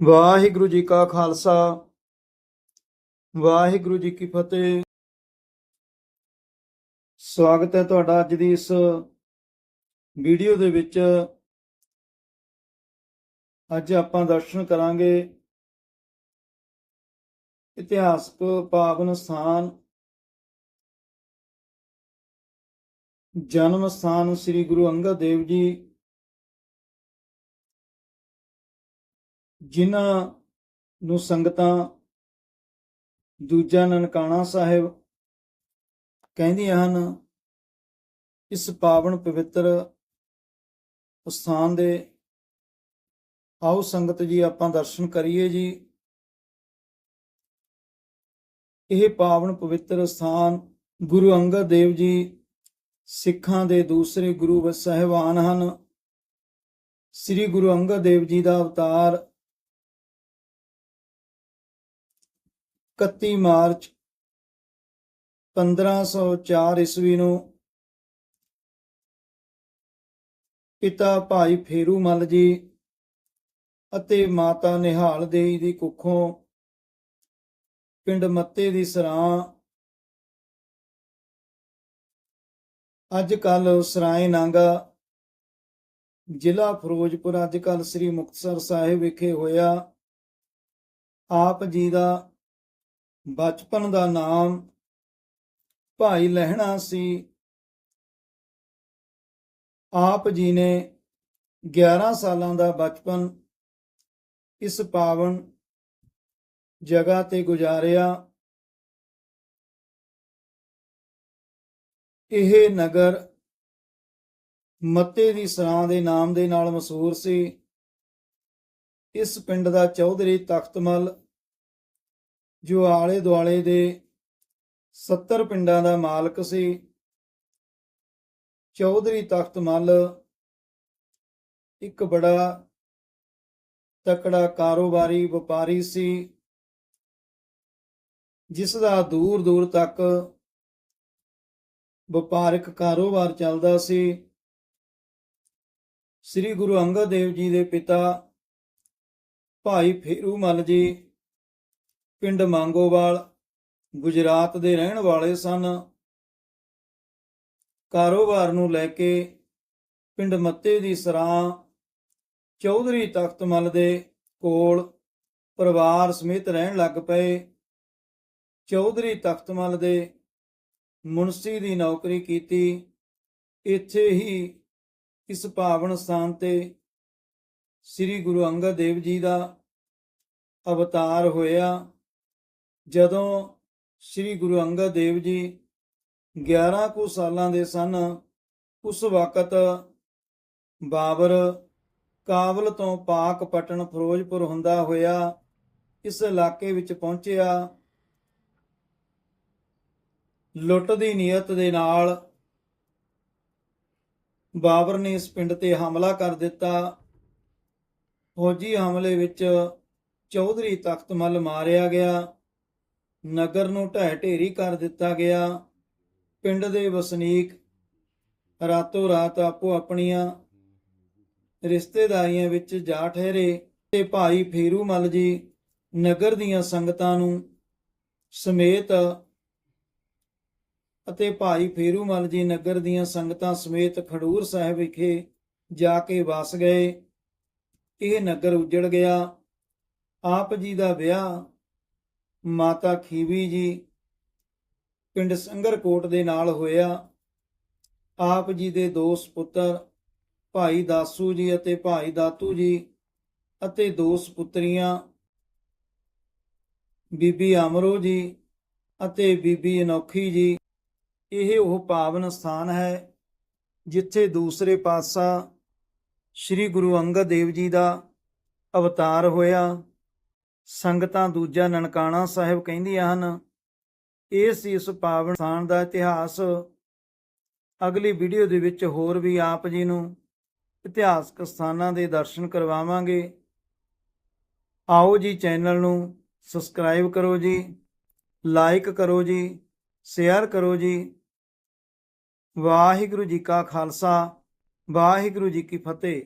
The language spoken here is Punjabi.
ਵਾਹਿਗੁਰੂ ਜੀ ਕਾ ਖਾਲਸਾ, ਵਾਹਿਗੁਰੂ ਜੀ ਕੀ ਫਤਿਹ। ਸਵਾਗਤ ਹੈ ਤੁਹਾਡਾ ਅੱਜ ਦੀ ਇਸ ਵੀਡੀਓ ਦੇ ਵਿੱਚ। ਅੱਜ ਆਪਾਂ ਦਰਸ਼ਨ ਕਰਾਂਗੇ ਇਤਿਹਾਸਕ ਪਾਵਨ ਸਥਾਨ, ਜਨਮ ਸਥਾਨ ਸ੍ਰੀ ਗੁਰੂ ਅੰਗਦ ਦੇਵ ਜੀ ਜਿਨ੍ਹਾਂ ਨੂੰ ਸੰਗਤਾਂ ਦੂਜਾ ਨਨਕਾਣਾ ਸਾਹਿਬ ਕਹਿੰਦੀਆਂ ਹਨ, ਇਸ ਪਾਵਨ ਪਵਿੱਤਰ ਸਥਾਨ ਦੇ ਆਓ ਸੰਗਤ ਜੀ, ਆਪਾਂ ਦਰਸ਼ਨ ਕਰੀਏ ਜੀ। ਇਹ ਪਾਵਨ ਪਵਿੱਤਰ ਸਥਾਨ ਗੁਰੂ ਅੰਗਦ ਦੇਵ ਜੀ ਸਿੱਖਾਂ ਦੇ ਦੂਸਰੇ ਗੁਰੂ ਸਾਹਿਬਾਨ ਹਨ। ਸ੍ਰੀ ਗੁਰੂ ਅੰਗਦ ਦੇਵ ਜੀ ਦਾ ਅਵਤਾਰ 31 ਮਾਰਚ 1504 ਈਸਵੀ ਨੂੰ ਪਿਤਾ ਭਾਈ ਫੇਰੂ ਮੱਲ ਜੀ ਅਤੇ ਮਾਤਾ ਨਿਹਾਲ ਦੇਈ ਦੀ ਕੁੱਖੋਂ ਪਿੰਡ ਮੱਤੇ ਦੀ ਸਰਾਂ ਅੱਜ ਕੱਲ ਸਰਾਏ ਨਾਂਗਾ ਜ਼ਿਲ੍ਹਾ ਫਿਰੋਜ਼ਪੁਰ, ਅੱਜ ਕੱਲ ਸ੍ਰੀ ਮੁਕਤਸਰ ਸਾਹਿਬ ਵਿਖੇ ਹੋਇਆ ਆਪ ਜੀ ਦਾ ਬਚਪਨ ਦਾ ਨਾਮ ਭਾਈ ਲਹਿਣਾ ਸੀ। ਆਪ ਜੀ ਨੇ 11 ਸਾਲਾਂ ਦਾ ਬਚਪਨ ਇਸ ਪਾਵਨ ਜਗ੍ਹਾ ਤੇ ਗੁਜ਼ਾਰਿਆ। ਇਹ ਨਗਰ ਮੱਤੇ ਦੀ ਸਰਾਂ ਦੇ ਨਾਮ ਦੇ ਨਾਲ ਮਸ਼ਹੂਰ ਸੀ। ਇਸ ਪਿੰਡ ਦਾ ਚੌਧਰੀ ਤਖਤਮਲ ਜੋ ਆਲੇ ਦੁਆਲੇ ਦੇ 70 ਪਿੰਡਾਂ ਦਾ ਮਾਲਕ ਸੀ, ਚੌਧਰੀ ਤਖਤ ਮੱਲ ਇੱਕ ਬੜਾ ਤਕੜਾ ਕਾਰੋਬਾਰੀ ਵਪਾਰੀ ਸੀ, ਜਿਸ ਦਾ ਦੂਰ ਦੂਰ ਤੱਕ ਵਪਾਰਕ ਕਾਰੋਬਾਰ ਚੱਲਦਾ ਸੀ। ਸ੍ਰੀ ਗੁਰੂ ਅੰਗਦ ਦੇਵ ਜੀ ਦੇ ਪਿਤਾ ਭਾਈ ਫੇਰੂ ਮੱਲ ਜੀ ਪਿੰਡ ਮੰਗੋਵਾਲ, ਗੁਜਰਾਤ ਦੇ ਰਹਿਣ ਵਾਲੇ ਸਨ। ਕਾਰੋਬਾਰ ਨੂੰ ਲੈ ਕੇ ਪਿੰਡ ਮੱਤੇ ਦੀ ਸਰਾਂ ਚੌਧਰੀ ਤਖਤਮਲ ਦੇ ਕੋਲ ਪਰਿਵਾਰ ਸਮੇਤ ਰਹਿਣ ਲੱਗ ਪਏ। ਚੌਧਰੀ ਤਖਤਮਲ ਦੇ ਮੁਨਸੀ ਦੀ ਨੌਕਰੀ ਕੀਤੀ। ਇੱਥੇ ਹੀ ਇਸ ਪਾਵਨ ਸਥਾਨ ਤੇ ਸ੍ਰੀ ਗੁਰੂ ਅੰਗਦ ਦੇਵ ਜੀ ਦਾ ਅਵਤਾਰ ਹੋਇਆ। ਜਦੋਂ ਸ੍ਰੀ ਗੁਰੂ ਅੰਗਦ ਦੇਵ ਜੀ 11 ਕੁ ਸਾਲਾਂ ਦੇ ਸਨ, ਉਸ ਵਕਤ ਬਾਬਰ ਕਾਬਲ ਤੋਂ ਪਾਕ ਪਟਨ ਫਿਰੋਜ਼ਪੁਰ ਹੁੰਦਾ ਹੋਇਆ ਇਸ ਇਲਾਕੇ ਵਿੱਚ ਪਹੁੰਚਿਆ। ਲੁੱਟ ਦੀ ਨੀਅਤ ਦੇ ਨਾਲ ਬਾਬਰ ਨੇ ਇਸ ਪਿੰਡ ਤੇ ਹਮਲਾ ਕਰ ਦਿੱਤਾ। ਫੌਜੀ ਹਮਲੇ ਵਿੱਚ ਚੌਧਰੀ ਤਖ਼ਤ ਮੱਲ ਮਾਰਿਆ ਗਿਆ। ਨਗਰ ਨੂੰ ਢਹਿ ਢੇਰੀ ਕਰ ਦਿੱਤਾ ਗਿਆ। ਪਿੰਡ ਦੇ ਵਸਨੀਕ ਰਾਤੋਂ ਰਾਤ ਆਪੋ ਆਪਣੀਆਂ ਰਿਸ਼ਤੇਦਾਰੀਆਂ ਵਿੱਚ ਜਾ ਠਹਿਰੇ ਤੇ ਭਾਈ ਫੇਰੂ ਮਲ ਜੀ ਨਗਰ ਦੀਆਂ ਸੰਗਤਾਂ ਨੂੰ ਸਮੇਤ ਅਤੇ ਭਾਈ ਫੇਰੂ ਮਲ ਜੀ ਨਗਰ ਦੀਆਂ ਸੰਗਤਾਂ ਸਮੇਤ ਖਡੂਰ ਸਾਹਿਬ ਵਿਖੇ ਜਾ ਕੇ ਵਸ ਗਏ। ਇਹ ਨਗਰ ਉਜੜ ਗਿਆ। ਆਪ ਜੀ ਦਾ ਵਿਆਹ ਮਾਤਾ ਖੀਵੀ ਜੀ ਪਿੰਡ ਸੰਗਰਕੋਟ ਦੇ ਨਾਲ ਹੋਇਆ। ਆਪ ਜੀ ਦੇ ਦੋ ਸੁਪੁੱਤਰ ਭਾਈ ਦਾਸੂ ਜੀ ਅਤੇ ਭਾਈ ਦਾਤੂ ਜੀ ਅਤੇ ਦੋ ਸੁਪੁੱਤਰੀਆਂ ਬੀਬੀ ਅਮਰੋ ਜੀ ਅਤੇ ਬੀਬੀ ਅਨੋਖੀ ਜੀ, ਇਹ ਉਹ ਪਾਵਨ ਸਥਾਨ ਹੈ ਜਿੱਥੇ ਦੂਸਰੇ ਪਾਸਾ ਸ੍ਰੀ ਗੁਰੂ ਅੰਗਦ ਦੇਵ ਜੀ ਦਾ ਅਵਤਾਰ ਹੋਇਆ। ਸੰਗਤਾਂ ਦੂਜਾ ਨਨਕਾਣਾ ਸਾਹਿਬ ਕਹਿੰਦੀਆਂ ਹਨ, ਇਹ ਸੀ ਇਸ ਪਾਵਨ ਸਥਾਨ ਦਾ ਇਤਿਹਾਸ। ਅਗਲੀ ਵੀਡੀਓ ਦੇ ਵਿੱਚ ਹੋਰ ਵੀ ਆਪ ਜੀ ਨੂੰ ਇਤਿਹਾਸਕ ਸਥਾਨਾਂ ਦੇ ਦਰਸ਼ਨ ਕਰਵਾਵਾਂਗੇ। ਆਓ ਜੀ ਚੈਨਲ ਨੂੰ ਸਬਸਕ੍ਰਾਈਬ ਕਰੋ ਜੀ, ਲਾਈਕ ਕਰੋ ਜੀ, ਸ਼ੇਅਰ ਕਰੋ ਜੀ। ਵਾਹਿਗੁਰੂ ਜੀ ਕਾ ਖਾਲਸਾ, ਵਾਹਿਗੁਰੂ ਜੀ ਕੀ ਫਤਿਹ।